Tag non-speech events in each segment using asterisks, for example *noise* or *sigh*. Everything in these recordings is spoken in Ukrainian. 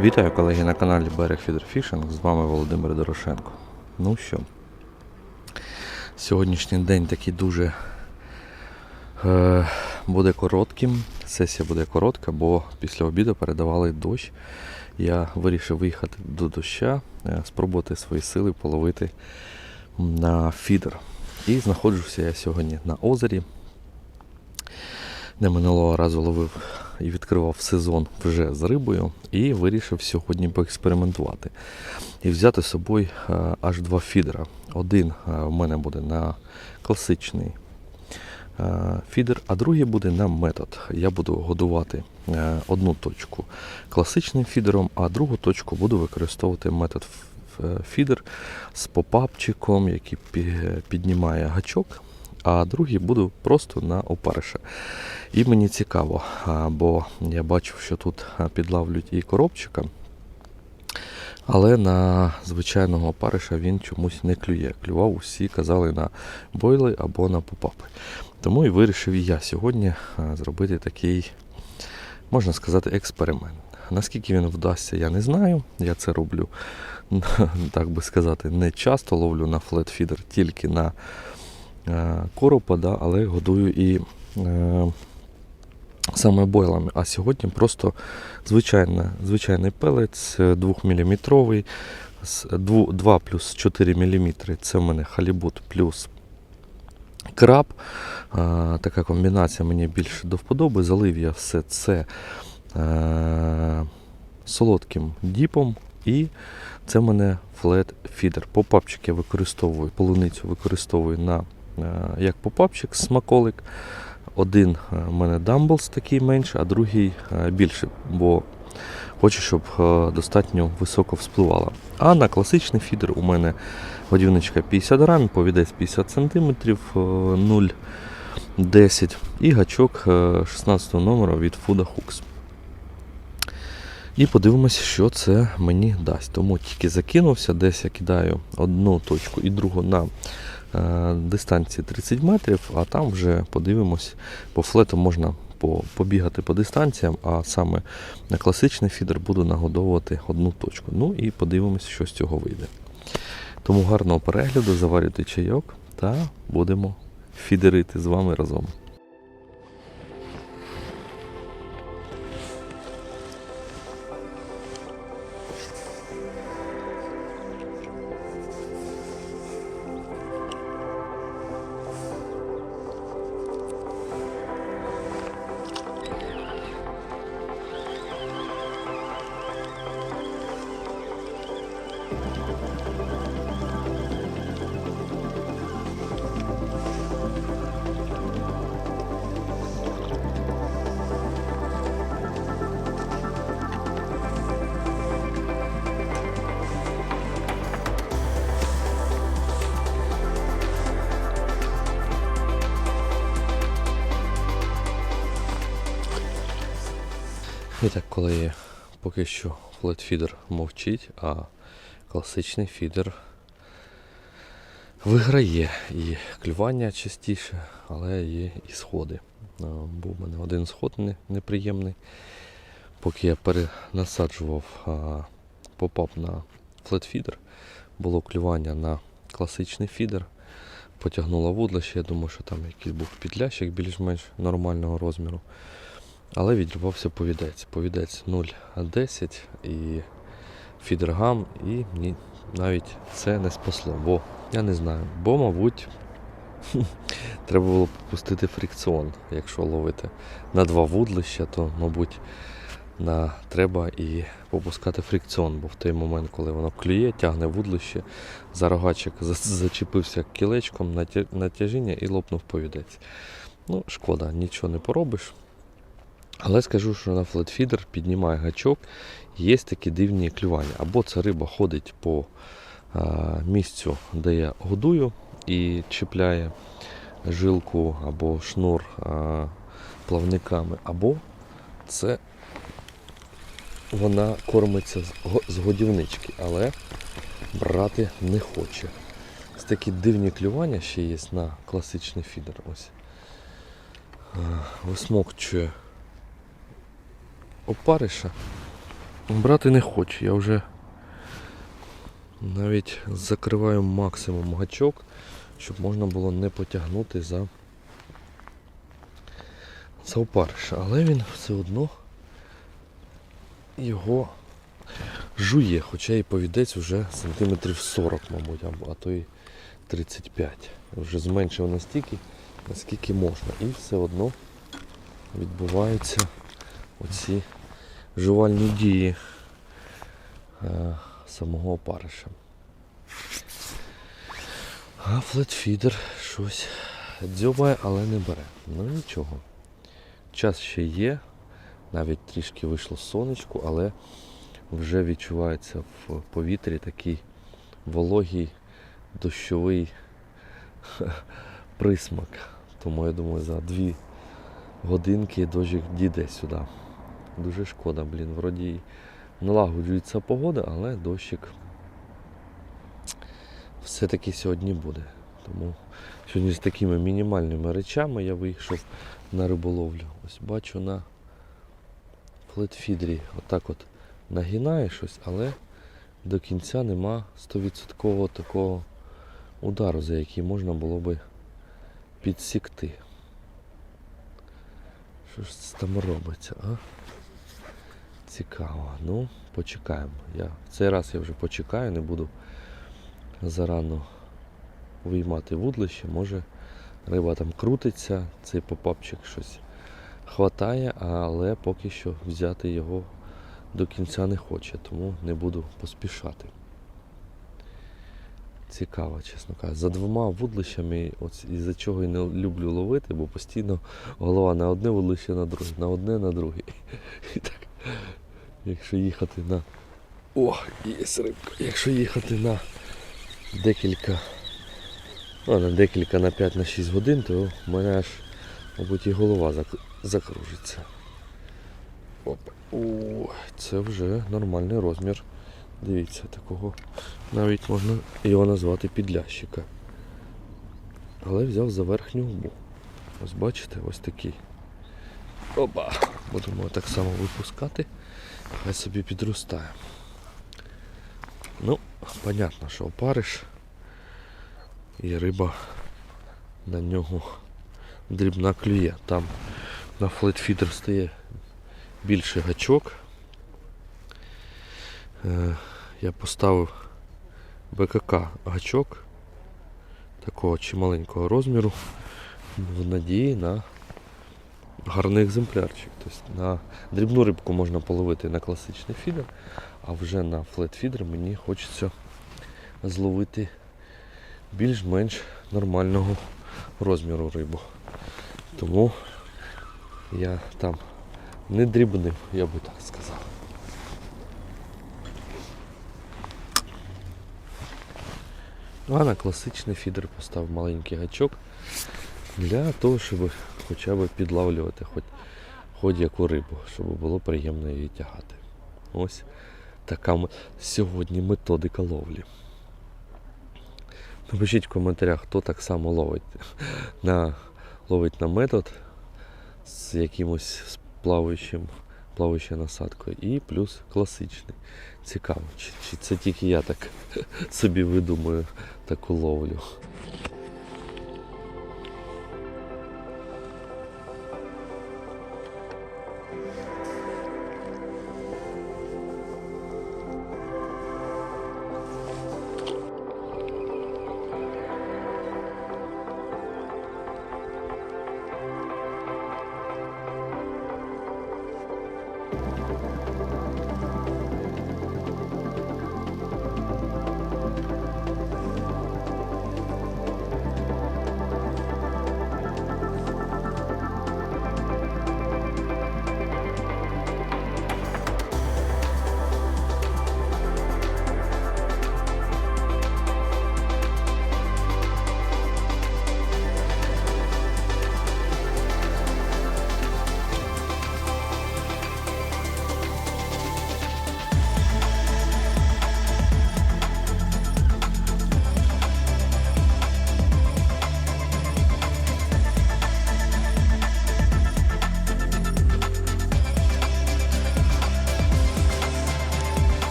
Вітаю колеги на каналі Берег Фідерфішинг. З вами Володимир Дорошенко. Ну що, сьогоднішній день такий дуже е, буде коротким. Сесія буде коротка, бо після обіду передавали дощ. Я вирішив виїхати до доща, е, спробувати свої сили половити на фідер. І знаходжуся я сьогодні на озері, де минулого разу ловив і відкривав сезон вже з рибою, і вирішив сьогодні поекспериментувати. І взяти з собою е, аж два фідера. Один е, в мене буде на класичний е, фідер, а другий буде на метод. Я буду годувати одну точку класичним фідером, а другу точку буду використовувати метод фідер з попапчиком, який піднімає гачок. А другий буду просто на опариша. І мені цікаво, бо я бачив, що тут підлавлюють і коробчика, але на звичайного опариша він чомусь не клює. Клював усі, казали на бойли або на попапи. Тому і вирішив і я сьогодні зробити такий, можна сказати, експеримент. Наскільки він вдасться, я не знаю. Я це роблю, *laughs* так би сказати, не часто ловлю на флетфідер, тільки на коропа, да, але годую і е, саме бойлами. А сьогодні просто звичайна, звичайний пелець 2-мм, 2 плюс 4 мм це в мене халібут плюс краб. Е, така комбінація мені більше до вподоби. Залив я все це е, солодким діпом і це в мене флет фідер. Попапчик я використовую, полуницю використовую на, е, як попапчик, смаколик. Один е, в мене дамблс такий менший, а другий е, більший, бо хочу, щоб е, достатньо високо вспливала. А на класичний фідер у мене годівничка 50 грамів, повідець 50 см, 0,10 і гачок е, 16 номера від Fuda Hooks. І подивимося, що це мені дасть. Тому тільки закинувся, десь я кидаю одну точку і другу на е, дистанції 30 метрів, а там вже подивимось, по флету можна побігати по дистанціям, а саме на класичний фідер буду нагодовувати одну точку. Ну і подивимось, що з цього вийде. Тому гарного перегляду, заварюйте чайок та будемо фідерити з вами разом. І так, коли поки що флетфідер мовчить, а класичний фідер виграє і клювання частіше, але є і сходи. Був у мене один сход неприємний. Поки я перенасаджував попап на флетфідер, було клювання на класичний фідер. Потягнула вудлище, я думаю, що там якийсь був підлящик більш-менш нормального розміру. Але відрубався повідець. Повідець 0,10 і фідергам, і мені навіть це не спасло. Бо я не знаю, бо, мабуть, *laughs* треба було попустити фрикціон. Якщо ловити на два вудлища, то, мабуть, на, треба і попускати фрикціон, бо в той момент, коли воно клює, тягне вудлище, *laughs* за рогачик зачепився кілечком на тяжіння і лопнув повідець. Ну, шкода, нічого не поробиш. Але скажу, що на флетфідер піднімає гачок, є такі дивні клювання. Або ця риба ходить по місцю, де я годую, і чіпляє жилку або шнур плавниками, або це вона кормиться з, годівнички, але брати не хоче. Ось такі дивні клювання ще є на класичний фідер. Ось. Висмокчує опариша брати не хочу. Я вже навіть закриваю максимум гачок, щоб можна було не потягнути за, за опариша. Але він все одно його жує, хоча і повідець вже сантиметрів 40, мабуть, а то й 35. Вже зменшив настільки, наскільки можна. І все одно відбуваються оці жувальні дії е, самого опариша. А флетфідер щось дзьобає, але не бере. Ну нічого. Час ще є, навіть трішки вийшло сонечко, але вже відчувається в повітрі такий вологий дощовий *laughs* присмак. Тому я думаю, за дві годинки дощик дійде сюди. Дуже шкода, блін. Вроді налагоджується погода, але дощик все-таки сьогодні буде. Тому сьогодні з такими мінімальними речами я вийшов на риболовлю. Ось бачу на флетфідрі отак от нагинає щось, але до кінця нема 100% такого удару, за який можна було би підсікти. Що ж це там робиться, а? Цікаво. Ну, почекаємо. Я, в цей раз я вже почекаю, не буду зарано виймати вудлище. Може риба там крутиться, цей попапчик щось хватає, але поки що взяти його до кінця не хоче, тому не буду поспішати. Цікаво, чесно кажучи. За двома вудлищами, от із-за чого і не люблю ловити, бо постійно голова на одне вудлище, на друге, на одне, на друге. *laughs* І так, якщо їхати на. О, є рибка. Якщо їхати на декілька, ну, на декілька на 5 на 6 годин, то в мене аж, мабуть, і голова закружиться. Опа. О, це вже нормальний розмір. Дивіться, такого навіть можна його назвати підлящика. Але взяв за верхню губу. Ось бачите, ось такий. Опа! Будемо так само випускати. Хай собі підростає. Ну, понятно, що опариш і риба на нього дрібна клює. Там на флетфідер стає більший гачок. Е, Я поставив БКК гачок такого чималенького розміру в надії на гарний екземплярчик. Тобто на дрібну рибку можна половити на класичний фідер, а вже на флетфідер мені хочеться зловити більш-менш нормального розміру рибу. Тому я там не дрібнив, я би так сказав. Ну, а на класичний фідер поставив маленький гачок для того, щоб хоча б підлавлювати хоч, хоч яку рибу, щоб було приємно її тягати. Ось така сьогодні методика ловлі. Напишіть в коментарях, хто так само ловить на, ловить на метод з якимось плаваючим, плаваючою насадкою і плюс класичний. Цікаво, чи, чи це тільки я так *laughs* собі видумую таку ловлю.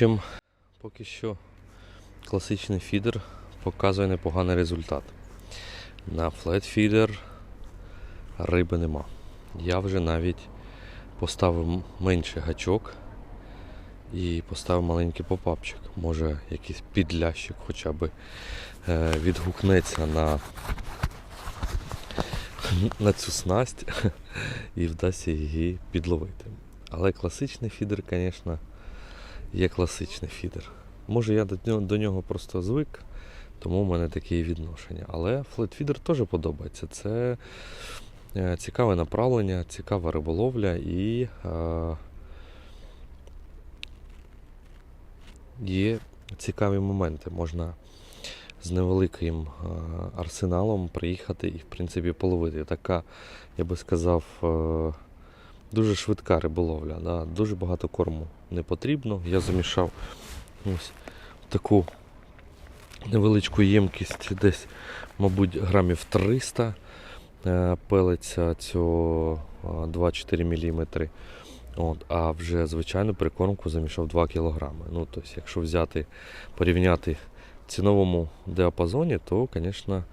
Общем, поки що класичний фідер показує непоганий результат. На флетфідер риби нема. Я вже навіть поставив м- менший гачок і поставив маленький попапчик. Може якийсь підлящик хоча б е, відгукнеться на, на цю снасть *laughs* і вдасться її підловити. Але класичний фідер, звісно, є класичний фідер. Може я до нього, просто звик, тому в мене такі відношення. Але флетфідер теж подобається. Це е, цікаве направлення, цікава риболовля і е, є цікаві моменти. Можна з невеликим е, арсеналом приїхати і, в принципі, половити. Така, я би сказав, е, дуже швидка риболовля. Да? Дуже багато корму не потрібно. Я замішав ось таку невеличку ємкість, десь, мабуть, грамів 300 е, пелиця цього е, 2-4 мм. От, а вже звичайну прикормку замішав 2 кг. Ну, тобто, якщо взяти, порівняти в ціновому діапазоні, то, звісно,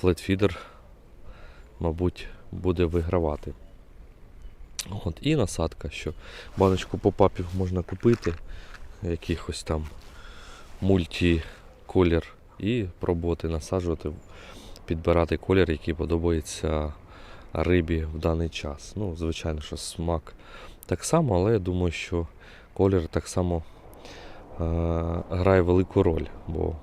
флетфідер, мабуть, буде вигравати. От, і насадка, що баночку попапів можна купити, якихось там мультиколір, і пробувати насаджувати, підбирати колір, який подобається рибі в даний час. Ну, звичайно, що смак так само, але я думаю, що колір так само е- грає велику роль, бо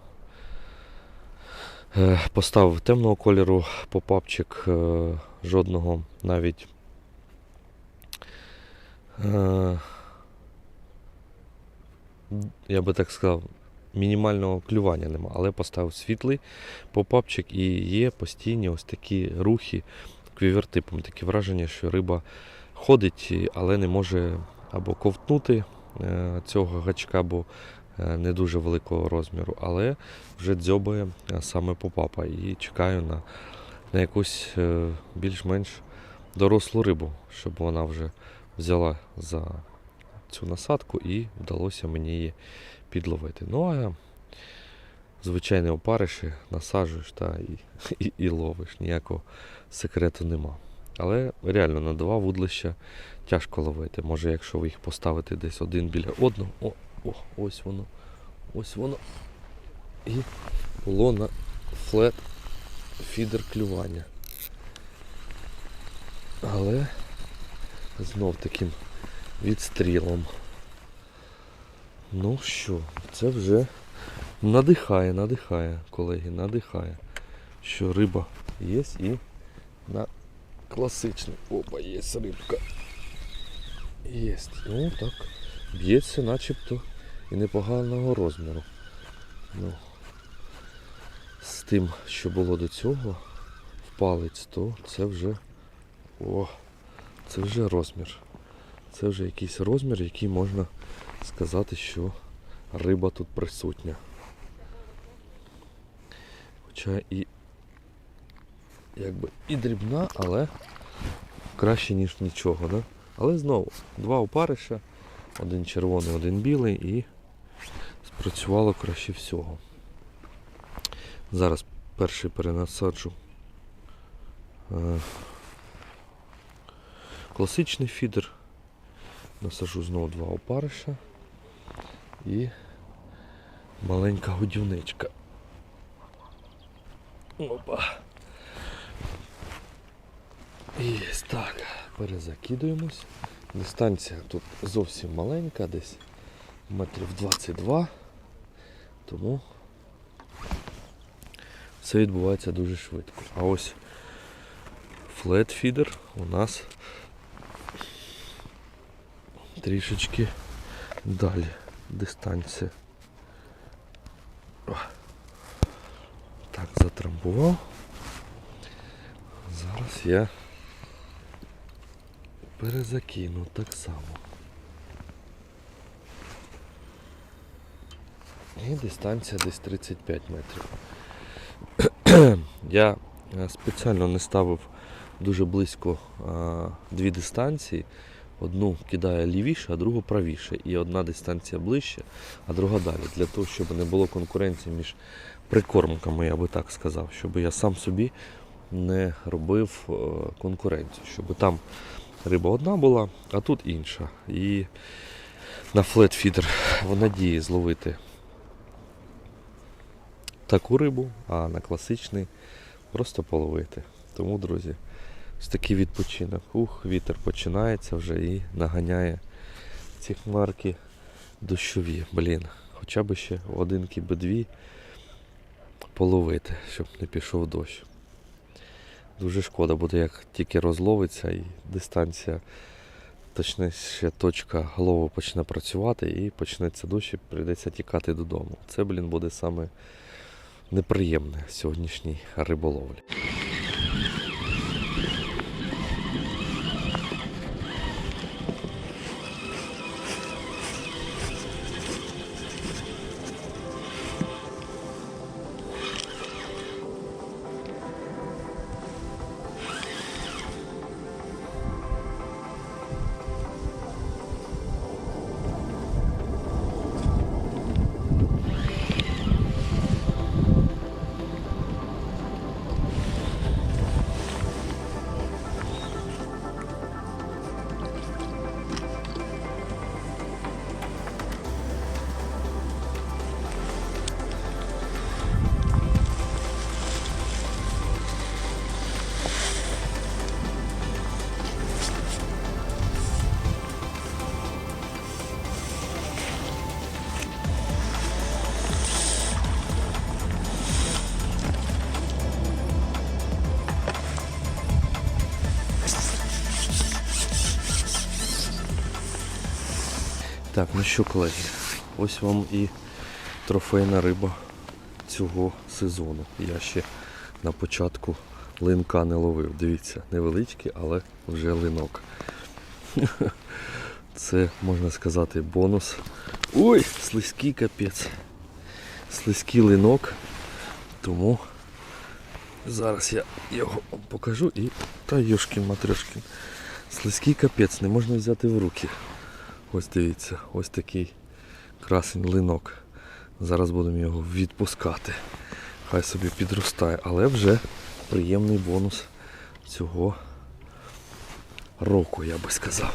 е- поставив темного кольору попапчик, е- жодного навіть. Е- я би так сказав, мінімального клювання нема, але поставив світлий попапчик і є постійні ось такі рухи квівертипом. Таке враження, що риба ходить, але не може або ковтнути е, цього гачка, бо е, не дуже великого розміру, але вже дзьобає саме попапа і чекаю на, на якусь більш-менш дорослу рибу, щоб вона вже взяла за цю насадку і вдалося мені її підловити. Ну а звичайні опариші насаджуєш та і, і, і ловиш. Ніякого секрету нема. Але реально на два вудлища тяжко ловити. Може, якщо ви їх поставите десь один біля одного, о, о, ось воно, ось воно. І було на флет фідер клювання. Але знов таким відстрілом. Ну що, це вже надихає, надихає, колеги, надихає, що риба є і на класичний. Опа, є рибка. Є. Ну так. Б'ється начебто і непоганого розміру. Ну, з тим, що було до цього, в палець, то це вже. О, це вже розмір. Це вже якийсь розмір, який можна сказати, що риба тут присутня. Хоча і якби і дрібна, але краще, ніж нічого, да? Але знову, два опариша, один червоний, один білий і спрацювало краще всього. Зараз перший перенасаджу е, класичний фідер. Насажу знову два опариша і маленька годівничка. Опа. І так, перезакидуємось. Дистанція тут зовсім маленька, десь метрів 22, тому все відбувається дуже швидко. А ось флетфідер у нас трішечки далі дистанція. Так, затрамбував. Зараз я перезакину так само. І дистанція десь 35 метрів. я е, спеціально не ставив дуже близько а, дві дистанції, одну кидає лівіше, а другу правіше. І одна дистанція ближче, а друга далі. Для того, щоб не було конкуренції між прикормками, я би так сказав, щоб я сам собі не робив е, конкуренцію, щоб там риба одна була, а тут інша. І на флетфідер в надії зловити таку рибу, а на класичний просто половити. Тому, друзі, ось такий відпочинок. Ух, вітер починається вже і наганяє ці хмарки дощові. Блін, хоча б ще одинки би дві половити, щоб не пішов дощ. Дуже шкода буде, як тільки розловиться і дистанція, точніше точка голови почне працювати і почнеться дощ і прийдеться тікати додому. Це, блін, буде саме неприємне сьогоднішній риболовлі. Ну що, колеги, ось вам і трофейна риба цього сезону. Я ще на початку линка не ловив. Дивіться, невеличкий, але вже линок. *laughs* Це можна сказати бонус. Ой, слизький капець. Слизький линок. Тому зараз я його покажу і. Та юшкін матрьошкін. Слизький капець, не можна взяти в руки. Ось дивіться, ось такий красень линок. Зараз будемо його відпускати. Хай собі підростає, але вже приємний бонус цього року, я би сказав.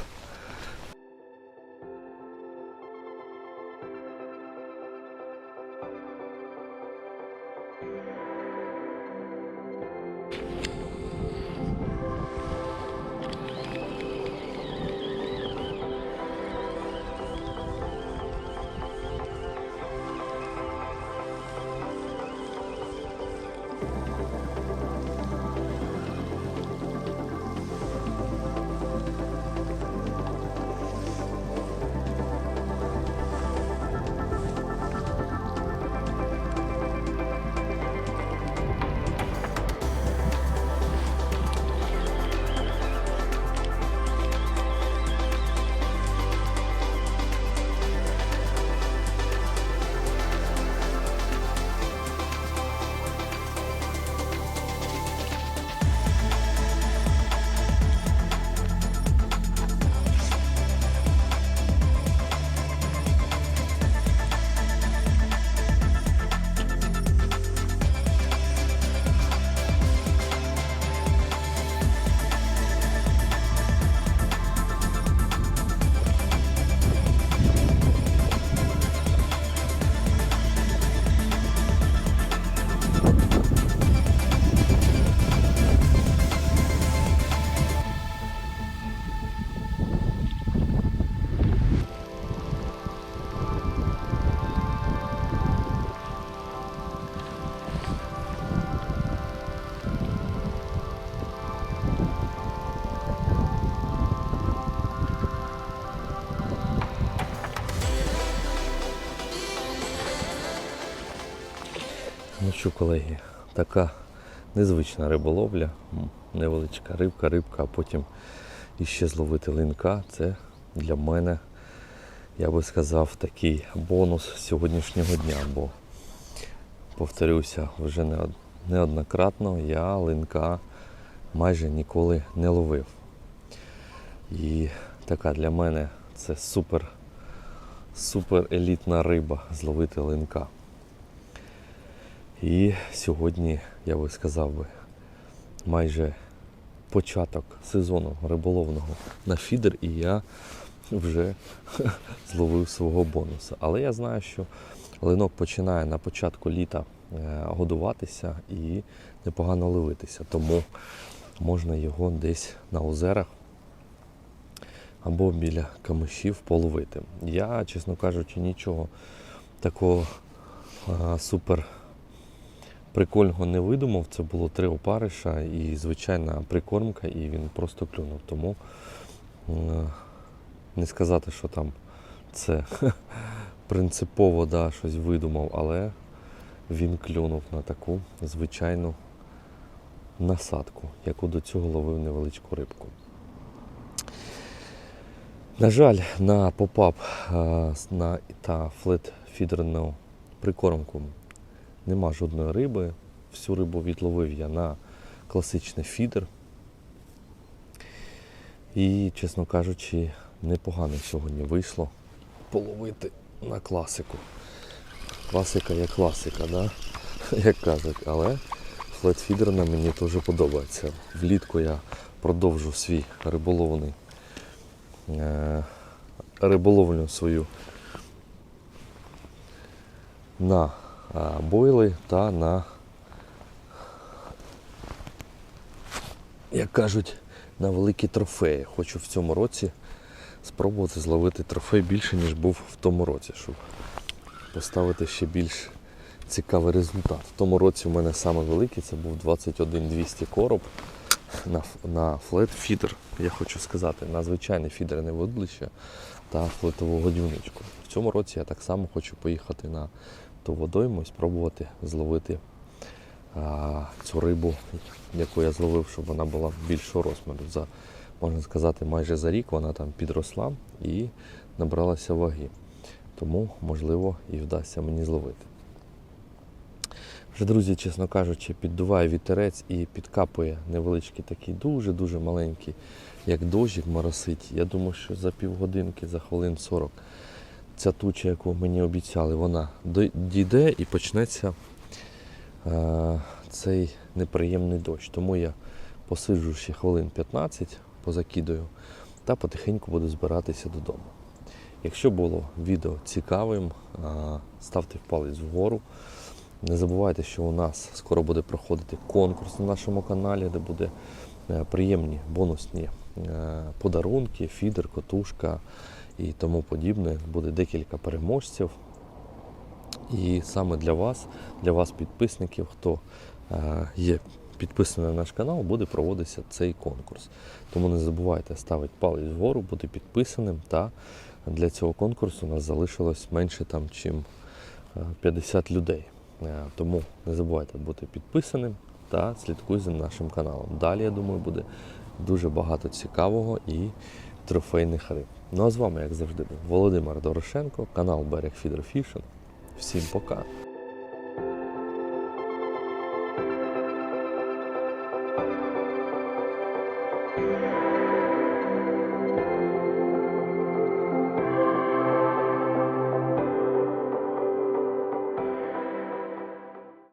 Ну колеги, така незвична риболовля, невеличка рибка, рибка, а потім іще зловити линка. Це для мене, я би сказав, такий бонус сьогоднішнього дня, бо повторюся, вже неоднократно я линка майже ніколи не ловив. І така для мене це супер, супер елітна риба зловити линка. І сьогодні, я би сказав би, майже початок сезону риболовного на фідер, і я вже *laughs* зловив свого бонуса. Але я знаю, що линок починає на початку літа е, годуватися і непогано ловитися. Тому можна його десь на озерах або біля камишів половити. Я, чесно кажучи, нічого такого а, супер прикольного не видумав. Це було три опариша і звичайна прикормка, і він просто клюнув. Тому е, не сказати, що там це *laughs* принципово да, щось видумав, але він клюнув на таку звичайну насадку, яку до цього ловив невеличку рибку. На жаль, на попап на та флет-фідерну прикормку нема жодної риби. Всю рибу відловив я на класичний фідер. І, чесно кажучи, непогано сьогодні вийшло половити на класику. Класика є класика, да? *laughs* як кажуть, але флетфідерна мені теж подобається. Влітку я продовжу свій риболовний е, риболовлю свою на бойли та на, як кажуть, на великі трофеї. Хочу в цьому році спробувати зловити трофей більше, ніж був в тому році, щоб поставити ще більш цікавий результат. В тому році у мене саме великий, це був 21 200 короб на, на флет фідер, я хочу сказати, на звичайний фідерне вудлище та флетову годівничку. В цьому році я так само хочу поїхати на ту водойму і спробувати зловити а, цю рибу, яку я зловив, щоб вона була більшого розміру. За, можна сказати, майже за рік вона там підросла і набралася ваги. Тому, можливо, і вдасться мені зловити. Вже, друзі, чесно кажучи, піддуває вітерець і підкапує невеличкий такий дуже-дуже маленький, як дощик моросить. Я думаю, що за півгодинки, за хвилин 40 ця туча, яку мені обіцяли, вона дійде і почнеться е, цей неприємний дощ. Тому я посиджу ще хвилин 15, позакидаю та потихеньку буду збиратися додому. Якщо було відео цікавим, е, ставте палець вгору. Не забувайте, що у нас скоро буде проходити конкурс на нашому каналі, де буде е, приємні бонусні е, подарунки, фідер, котушка і тому подібне. Буде декілька переможців. І саме для вас, для вас, підписників, хто е, є підписаний на наш канал, буде проводитися цей конкурс. Тому не забувайте ставити палець вгору, бути підписаним. Та для цього конкурсу у нас залишилось менше там, чим е, 50 людей. Е, Тому не забувайте бути підписаним та слідкуйте за нашим каналом. Далі, я думаю, буде дуже багато цікавого і трофейних риб. Ну а з вами, як завжди, був Володимир Дорошенко, канал Берег Фідерфішн. Всім пока!